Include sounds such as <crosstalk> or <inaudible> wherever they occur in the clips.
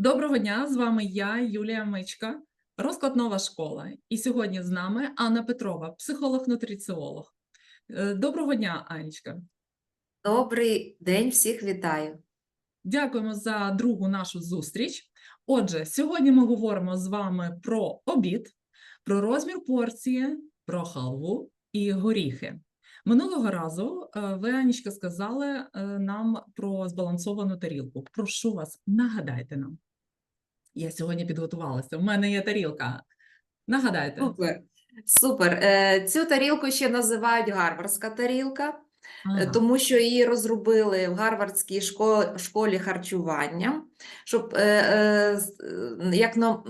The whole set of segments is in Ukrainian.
Доброго дня, з вами я, Юлія Мичка, розклад нова школа. І сьогодні з нами Анна Петрова, психолог-нутриціолог. Е, Доброго дня, Анечка. Добрий день, всіх вітаю. Дякуємо за другу нашу зустріч. Отже, сьогодні ми говоримо з вами про обід, про розмір порції, про халву і горіхи. Минулого разу е, ви, Анічка, сказали е, нам про збалансовану тарілку. Прошу вас, нагадайте нам. Я сьогодні підготувалася. У мене є тарілка. Нагадайте. Супер. Супер. Е, Цю тарілку ще називають гарвардська тарілка, е, Ага. тому що її розробили в Гарвардській шко- школі харчування, щоб е, як нам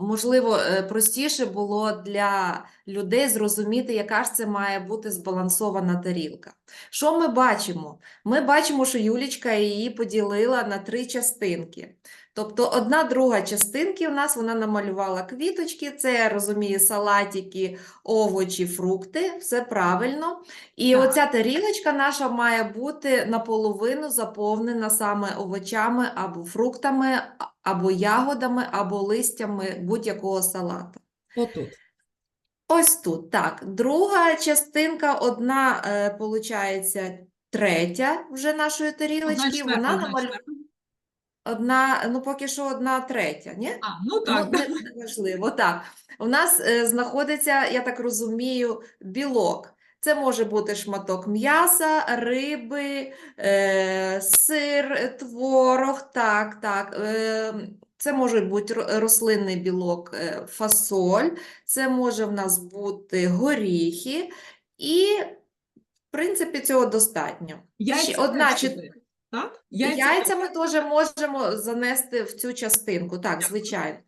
можливо простіше було для людей зрозуміти, яка ж це має бути збалансована тарілка. Що ми бачимо? Ми бачимо, що Юлічка її поділила на три частинки. Тобто одна друга частинки у нас вона намалювала квіточки, це я розумію, салатики, овочі, фрукти, все правильно. І Так. оця тарілочка наша має бути наполовину заповнена саме овочами або фруктами, або ягодами, або листями будь-якого салату. Отут. Ось тут, так. Друга частинка, одна, е, получається, третя вже нашої тарілочки, вона намалювала. Одна, ну поки що одна третя, ні? А, ну так. Ну, не, не важливо, так. У нас е, знаходиться, я так розумію, білок. Це може бути шматок м'яса, риби, е, сир, творог, так, так. Е, це може бути рослинний білок, е, фасоль, це може в нас бути горіхи, і, в принципі, цього достатньо. Яйця Ще одна чи- Так? Яйця ми теж можемо занести в цю частинку, так, звичайно.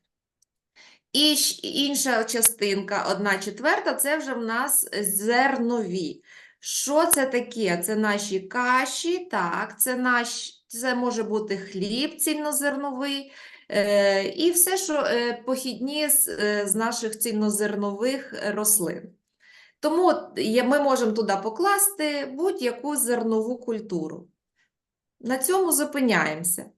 І щ- інша частинка, одна четверта, це вже в нас зернові. Що це таке? Це наші каші, так, це наш, це може бути хліб цільнозерновий, е, і все, що е, похідні з, е, з наших цільнозернових рослин. Тому от є- ми можемо туди покласти будь-яку зернову культуру. На цьому зупиняємося.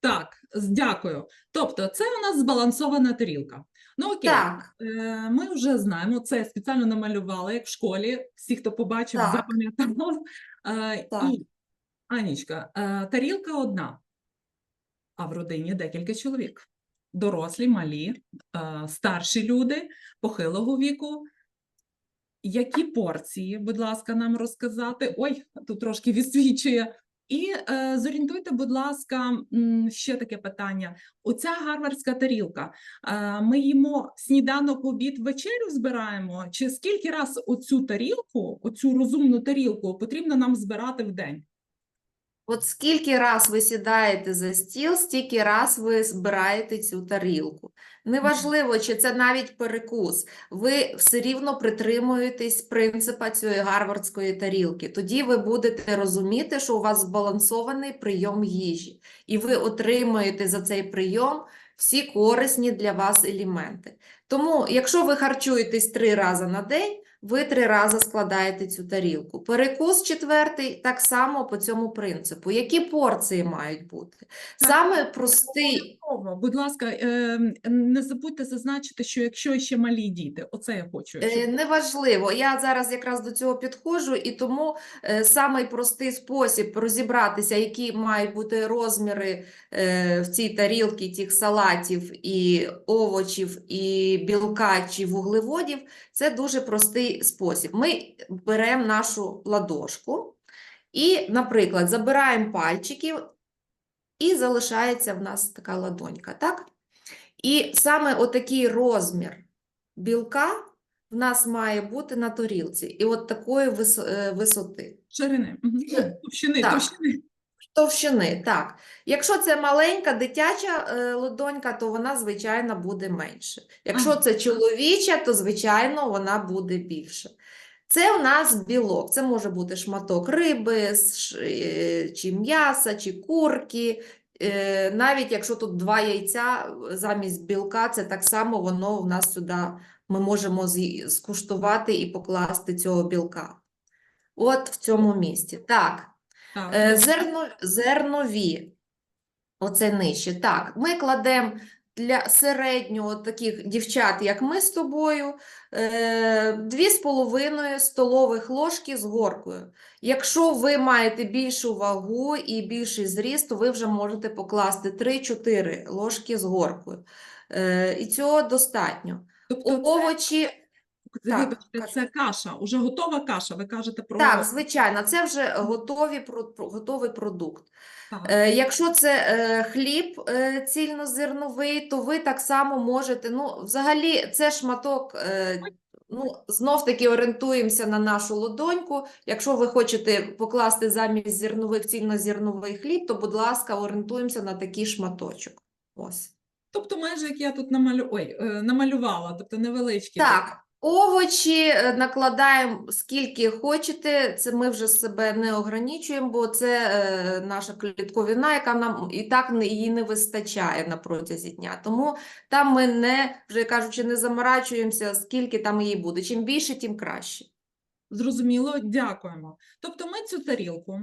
Так, дякую. Тобто, це у нас збалансована тарілка. Ну окей, Так, е, ми вже знаємо, це спеціально намалювали, як в школі. Всі, хто побачив, Так. запам'ятав. Е, Так. І, Анічка, е, тарілка одна, а в родині декілька чоловік. Дорослі, малі, старші люди, похилого віку. Які порції, будь ласка, нам розказати? Ой, тут трошки відсвічує. І е, зорієнтуйте, будь ласка, ще таке питання. Оця гарвардська тарілка. Е, ми їмо сніданок, обід, вечерю збираємо. Чи скільки раз оцю тарілку, оцю розумну тарілку потрібно нам збирати в день? От скільки раз ви сідаєте за стіл, стільки раз ви збираєте цю тарілку. Неважливо, чи це навіть перекус, ви все рівно притримуєтесь принципа цієї гарвардської тарілки. Тоді ви будете розуміти, що у вас збалансований прийом їжі, і ви отримуєте за цей прийом всі корисні для вас елементи. Тому, якщо ви харчуєтесь три рази на день, ви три рази складаєте цю тарілку. Перекус четвертий так само по цьому принципу. Які порції мають бути? Саме простий, Будь ласка, е, не забудьте зазначити, що якщо ще малі діти, оце я хочу. щоб- е, неважливо. Я зараз якраз до цього підходжу, і тому е, самий простий спосіб розібратися, які мають бути розміри в цій тарілці тих салатів і овочів, і білка чи вуглеводів, це дуже простий спосіб. Ми беремо нашу ладошку і, наприклад, забираємо пальчиків, і залишається в нас така ладонька, так? І саме отакий розмір білка в нас має бути на тарілці, і от такої е, висоти. Ширини. Товщини, товщини. Товщини, так. Якщо це маленька дитяча е, ладонька, то вона, звичайно, буде менше. Якщо Ага. це чоловіча, то, звичайно, вона буде більше. Це у нас білок. Це може бути шматок риби, е, чи м'яса, чи курки. Е, Навіть якщо тут два яйця замість білка, це так само воно в нас сюди ми можемо скуштувати і покласти цього білка. От в цьому місці. Так. Так. Е, Зерно, зернові. Оце нижче. Так, ми кладемо для середнього таких дівчат, як ми з тобою, е, дві з половиною столових ложки з горкою. Якщо ви маєте більшу вагу і більший зріст, то ви вже можете покласти 3-4 ложки з горкою. Е, І цього достатньо. Тобто це, Овочі, так, вибачте, це каша, уже готова каша. Ви кажете про так, звичайно, це вже готові, про- про- готовий продукт. Так. Е, Якщо це е, хліб е, цільнозерновий, то ви так само можете, ну, взагалі, це шматок, е, ну, знов-таки орієнтуємося на нашу ладоньку. Якщо ви хочете покласти замість зернових цільнозерновий хліб, то, будь ласка, орієнтуємося на такий шматочок. Ось. Тобто, майже як я тут намалю... Ой, е, намалювала, тобто невеличкі. Так, овочі е, накладаємо скільки хочете, це ми вже себе не ограничуємо, бо це е, наша клітковина, яка нам і так не, її не вистачає на протязі дня. Тому там ми не, вже кажучи, не заморачуємося, скільки там її буде. Чим більше, тим краще. Зрозуміло, дякуємо. Тобто ми цю тарілку,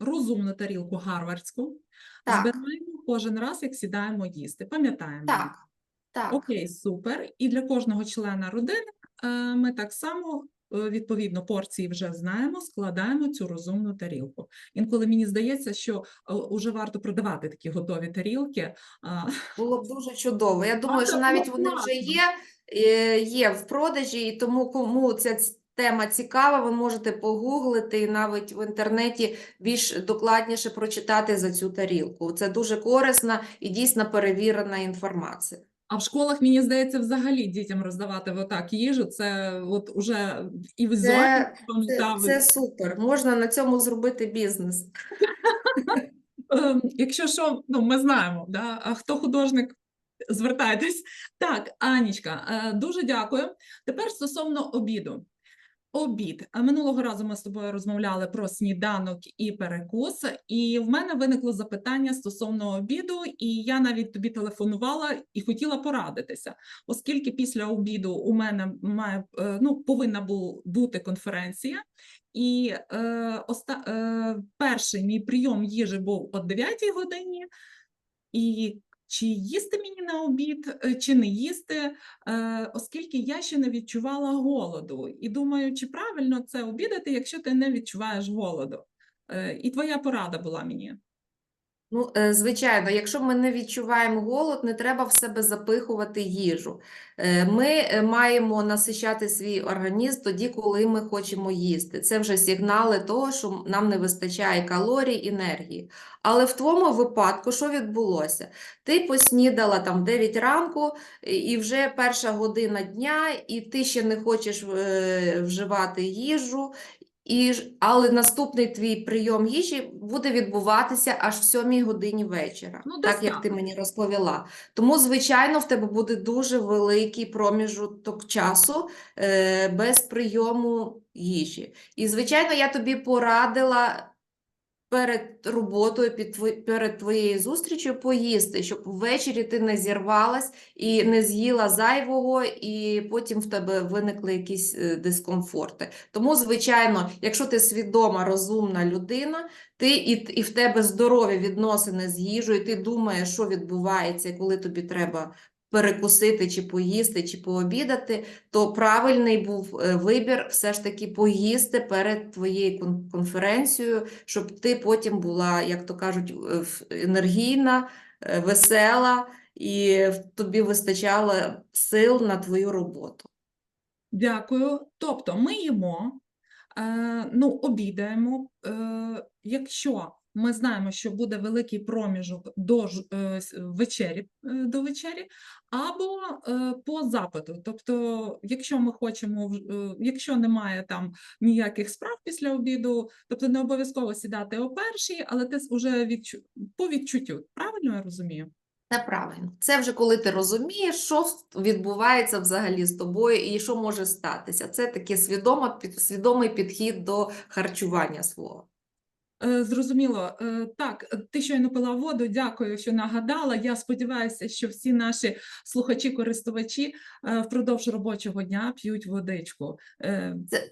розумну тарілку гарвардську, Так, збираємо кожен раз, як сідаємо їсти. Пам'ятаємо. так, так. Окей, супер. І для кожного члена родини е, ми так само, е, відповідно, порції вже знаємо, складаємо цю розумну тарілку. Інколи мені здається, що вже варто продавати такі готові тарілки. Було б дуже чудово. Я думаю, це що навіть б вони вже є, е, є в продажі, і тому кому ця тема цікава, ви можете погуглити і навіть в інтернеті більш докладніше прочитати за цю тарілку. Це дуже корисна і дійсно перевірена інформація. А в школах, мені здається, взагалі дітям роздавати отак їжу. Це от уже і візуально Це, пам'ятав. це супер. Можна на цьому зробити бізнес. Ем, Якщо що, ну ми знаємо, да? а хто художник, звертайтесь. Так, Анічка, е, дуже дякую. Тепер стосовно обіду. Обід. Минулого разу ми з тобою розмовляли про сніданок і перекус, і в мене виникло запитання стосовно обіду, і я навіть тобі телефонувала і хотіла порадитися, оскільки після обіду у мене має е, ну повинна бу- бути конференція, і е, оста, е, перший мій прийом їжі був о 9 годині, і чи їсти мені на обід, е, чи не їсти, е, оскільки я ще не відчувала голоду. І думаю, чи правильно це обідати, якщо ти не відчуваєш голоду? Е, І твоя порада була мені. Ну, е, звичайно, якщо ми не відчуваємо голод, не треба в себе запихувати їжу. Е, Ми е, маємо насичати свій організм тоді, коли ми хочемо їсти. Це вже сигнали того, що нам не вистачає калорій, енергії. Але в твоєму випадку, що відбулося? Ти поснідала там в 9 ранку, і- вже перша година дня, і ти ще не хочеш вживати їжу, і, але наступний твій прийом їжі буде відбуватися аж в сьомій годині вечора, Ну, так як ти мені розповіла. Тому, звичайно, в тебе буде дуже великий проміжок часу е, без прийому їжі. І, звичайно, я тобі порадила перед роботою, під перед твоєю зустрічю поїсти, щоб ввечері ти не зірвалась і не з'їла зайвого, і потім в тебе виникли якісь е, дискомфорти. Тому, звичайно, якщо ти свідома, розумна людина, ти і, і в тебе здорові відносини з їжею, ти думаєш, що відбувається, коли тобі треба перекусити, чи поїсти, чи пообідати, то правильний був е, вибір все ж таки поїсти перед твоєю кон- конференцією, щоб ти потім була, як то кажуть, енергійна, е, весела і тобі вистачало сил на твою роботу. Дякую. Тобто ми їмо, е, ну, обідаємо. Якщо ми знаємо, що буде великий проміжок до е, вечері, е, до вечері, або е, по запиту. Тобто, якщо ми хочемо, якщо немає там ніяких справ після обіду, тобто не обов'язково сідати о першій, але ти вже відчу... по відчуттю. Правильно я розумію? Це правильно. Це вже коли ти розумієш, що відбувається взагалі з тобою і що може статися. Це під, свідомий підхід до харчування свого. Е, Зрозуміло. Е, Так, е, ти щойно пила воду. Дякую, що нагадала. Я сподіваюся, що всі наші слухачі, користувачі е, впродовж робочого дня п'ють водичку. Це,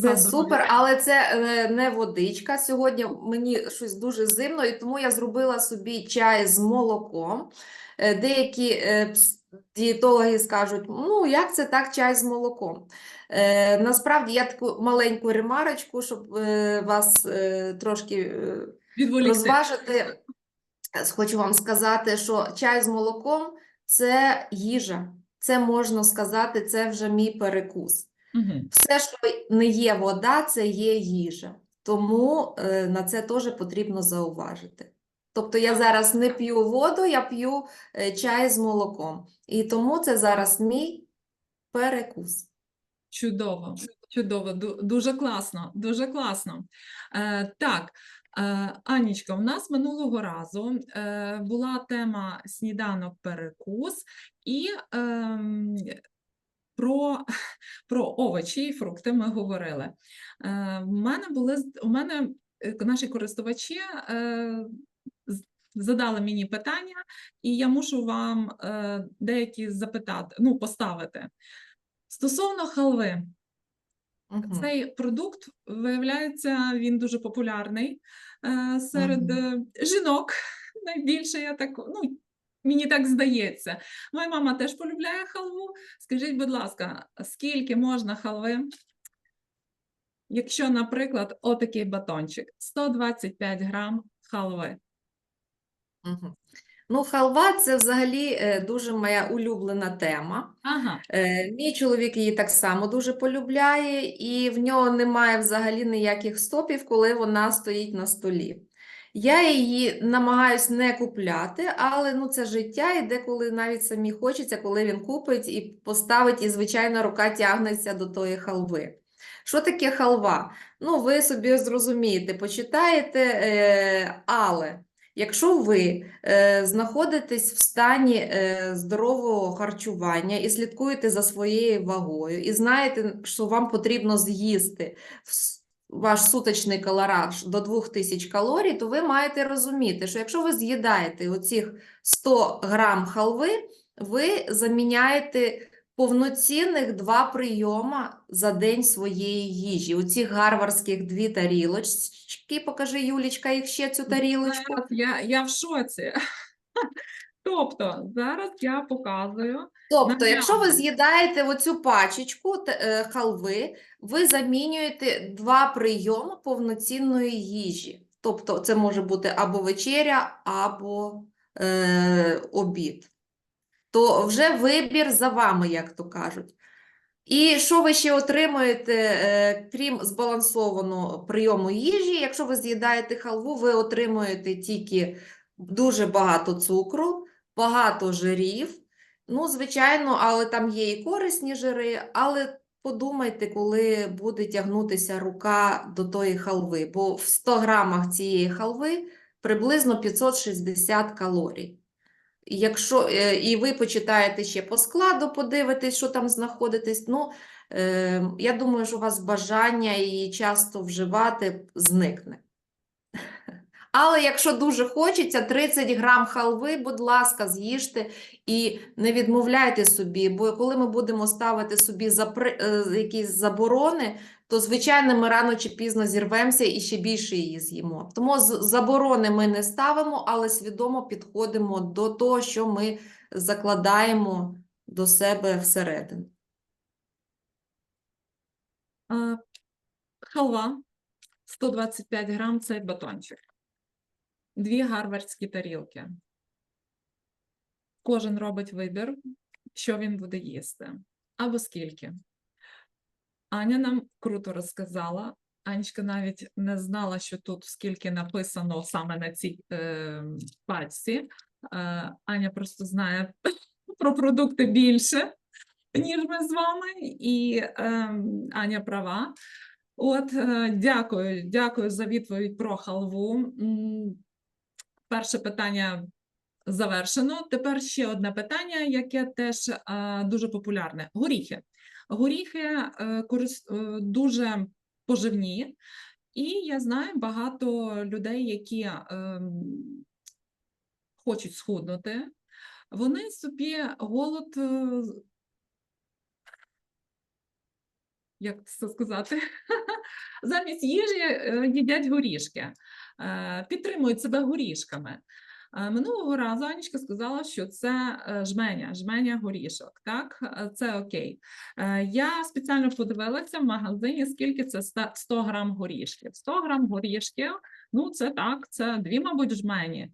Це супер, але це не водичка. Сьогодні мені щось дуже зимно, і тому я зробила собі чай з молоком. Деякі дієтологи скажуть, ну як це так, чай з молоком? Е, Насправді я таку маленьку ремарочку, щоб е, вас е, трошки е, розважити. Хочу вам сказати, що чай з молоком це їжа. Це можна сказати, це вже мій перекус. Мгм. Все, що не є вода, це є їжа. Тому е, на це теж потрібно зауважити. Тобто я зараз не п'ю воду, я п'ю е, чай з молоком. І тому це зараз мій перекус. Чудово, чудово, дуже класно, дуже класно. Е, так, е, Анічка, у нас минулого разу е, була тема сніданок перекус і ем, про, про овочі і фрукти ми говорили. Е, в мене були у мене е, наші користувачі е, задали мені питання, і я мушу вам е, деякі запитати, ну, поставити. Стосовно халви, Мгм. цей продукт, виявляється, він дуже популярний е, серед е, жінок. <laughs> Найбільше я так, ну, мені так здається. Моя мама теж полюбляє халву. Скажіть, будь ласка, скільки можна халви? Якщо, наприклад, отакий батончик, 125 грам халви. Мгм. Ну, халва це взагалі е, дуже моя улюблена тема. Ага, Е, Мій чоловік її так само дуже полюбляє, і в нього немає взагалі ніяких стопів, коли вона стоїть на столі. Я її намагаюсь не купляти, але ну, це життя, і деколи навіть самі хочеться, коли він купить і поставить, і звичайно рука тягнеться до тої халви. Що таке халва? Ну, ви собі зрозумієте, почитаєте, е, але якщо ви е, знаходитесь в стані е, здорового харчування і слідкуєте за своєю вагою, і знаєте, що вам потрібно з'їсти ваш суточний калораж до 2000 калорій, то ви маєте розуміти, що якщо ви з'їдаєте оцих 100 грам халви, ви заміняєте повноцінних два прийома за день своєї їжі. Оці гарвардських дві тарілочки, покажи, Юлічка, їх ще цю тарілочку. я, я в шоці. <laughs> Тобто, зараз я показую. Тобто, якщо ви з'їдаєте оцю пачечку е, халви, ви замінюєте два прийоми повноцінної їжі. Тобто, це може бути або вечеря, або е, обід. То вже вибір за вами, як то кажуть. І що ви ще отримуєте, е, крім збалансованого прийому їжі, якщо ви з'їдаєте халву, ви отримуєте тільки дуже багато цукру, багато жирів. Ну, звичайно, але там є і корисні жири, але подумайте, коли буде тягнутися рука до тої халви, бо в 100 грамах цієї халви приблизно 560 калорій. Якщо е, і ви почитаєте ще по складу, подивитесь, що там знаходитесь, ну, е, я думаю, що у вас бажання її часто вживати зникне. <laughs> Але якщо дуже хочеться, 30 грам халви, будь ласка, з'їжте і не відмовляйте собі, бо коли ми будемо ставити собі запри... е, якісь заборони, то, звичайно, ми рано чи пізно зірвемося і ще більше її з'їмо. Тому заборони ми не ставимо, але свідомо підходимо до того, що ми закладаємо до себе всередину. Халва 125 грам цей батончик. Дві гарвардські тарілки. Кожен робить вибір, що він буде їсти. Або скільки. Аня нам круто розказала. Анечка навіть не знала, що тут скільки написано саме на цій е, пачці. Е, Аня просто знає <laughs> про продукти більше, ніж ми з вами, і е, Аня права. От, е, дякую, дякую за відповідь про халву. Перше питання завершено. Тепер ще одне питання, яке теж е, дуже популярне: горіхи. Горіхи е, е, дуже поживні, і я знаю багато людей, які хочуть схуднути. Вони собі голод як це сказати, <laughs> замість їжі їдять горішки, підтримують себе горішками. Е, Минулого разу Анічка сказала, що це е, жменя, жменя горішок. Так, Е, це окей. Я спеціально подивилася в магазині, скільки це ста- 100 грам горішків. 100 грам горішків, ну це так, це дві, мабуть, жмені.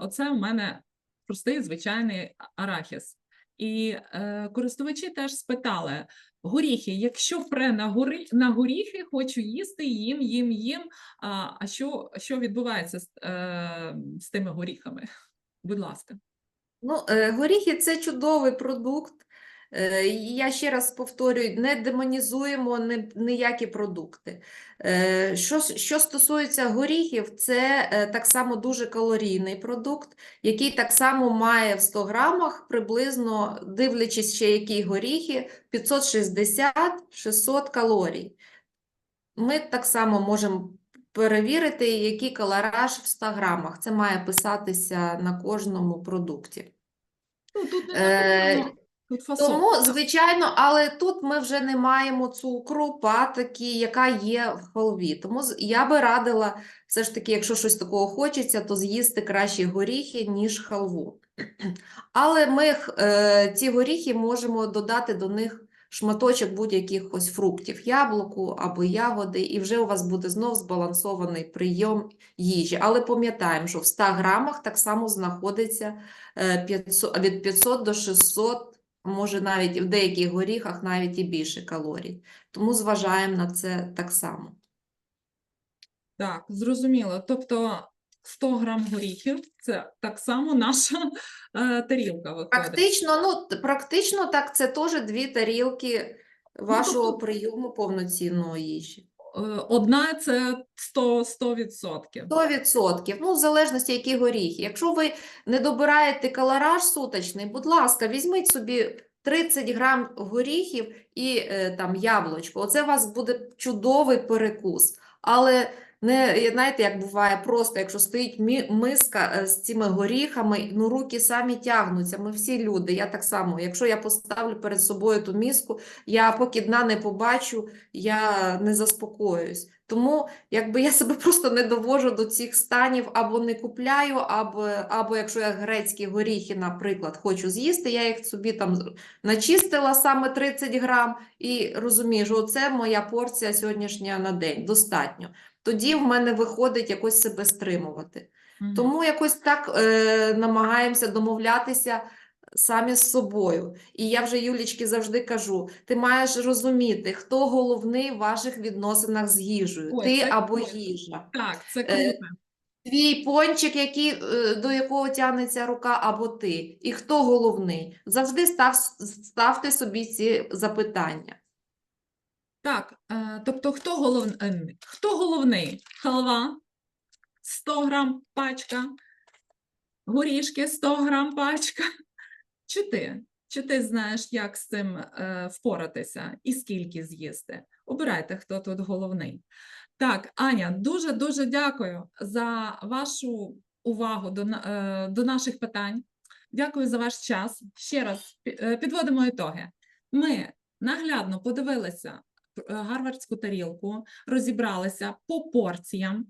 Оце у мене простий звичайний арахіс. І е, користувачі теж спитали: горіхи, якщо пре на, горі, на горіхи, хочу їсти, їм, їм, їм. А, а що, що відбувається з, е, з тими горіхами? Будь ласка. Ну, е, горіхи це чудовий продукт. Е, Я ще раз повторюю, не демонізуємо ніякі продукти. Е, Що, що стосується горіхів, це е, так само дуже калорійний продукт, який так само має в 100 грамах приблизно, дивлячись ще які горіхи, 560-600 калорій. Ми так само можемо перевірити, який калораж в 100 грамах. Це має писатися на кожному продукті. Ну, тут не Е, тут фасон. Тому, звичайно, але тут ми вже не маємо цукру, патоки, яка є в халві. Тому я би радила, все ж таки, якщо щось такого хочеться, то з'їсти краще горіхи, ніж халву. <clears throat> Але ми е, ці горіхи можемо додати до них шматочок будь-яких ось фруктів, яблуку або ягоди, і вже у вас буде знов збалансований прийом їжі. Але пам'ятаємо, що в 100 грамах так само знаходиться е, 500, від 500 до 600, може навіть в деяких горіхах навіть і більше калорій. Тому зважаємо на це так само. Так, зрозуміло. Тобто 100 грам горіхів це так само наша е, тарілка виходить. Практично, ну, практично так, це теж дві тарілки вашого тобто- прийому повноцінної їжі. Е, Одна це 100, 100%. 100%. Ну, в залежності, які горіхи. Якщо ви не добираєте калораж суточний, будь ласка, візьміть собі 30 грам горіхів і е, там яблучко. Оце у вас буде чудовий перекус. Але не, знаєте, як буває просто, якщо стоїть миска е, з цими горіхами, ну руки самі тягнуться. Ми всі люди. Я так само. Якщо я поставлю перед собою ту миску, я поки дна не побачу, я не заспокоююсь. Тому якби я себе просто не довожу до цих станів, або не купляю, або, або якщо я грецькі горіхи, наприклад, хочу з'їсти, я їх собі там начистила саме 30 грам і розумію, що це моя порція сьогоднішня на день, достатньо. Тоді в мене виходить якось себе стримувати. Мгм. Тому якось так е, намагаємося домовлятися самі з собою. І я вже Юлічки завжди кажу: ти маєш розуміти, хто головний в ваших відносинах з їжею, Ой, ти або круто. їжа. Так, це Е, круто. Твій пончик, який, е, до якого тягнеться рука, або ти. І хто головний? Завжди став, ставте собі ці запитання. Так, е, тобто хто, голов... е, хто головний? Халва 100 грам пачка, горішки 100 грам пачка. Чи ти? Чи ти знаєш, як з цим е, впоратися і скільки з'їсти? Обирайте, хто тут головний. Так, Аня, дуже-дуже дякую за вашу увагу до, до наших питань. Дякую за ваш час. Ще раз підводимо ітоги. Ми наглядно подивилися гарвардську тарілку, розібралися по порціям,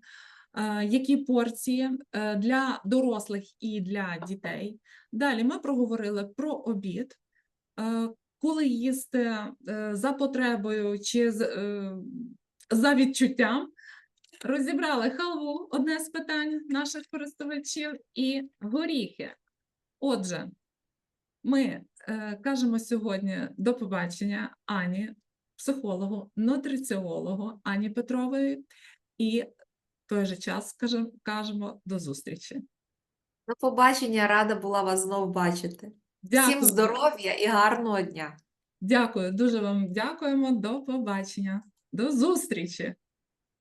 е, які порції е, для дорослих і для дітей. Далі ми проговорили про обід, е, коли їсти е, за потребою чи е, за відчуттям. Розібрали халву, одне з питань наших користувачів, і горіхи. Отже, ми е, кажемо сьогодні до побачення Ані, психологу, нутриціологу Ані Петрової, і в той же час скажем, кажемо до зустрічі. До побачення, рада була вас знов бачити. Дякую. Всім здоров'я і гарного дня! Дякую, дуже вам дякуємо. До побачення. До зустрічі.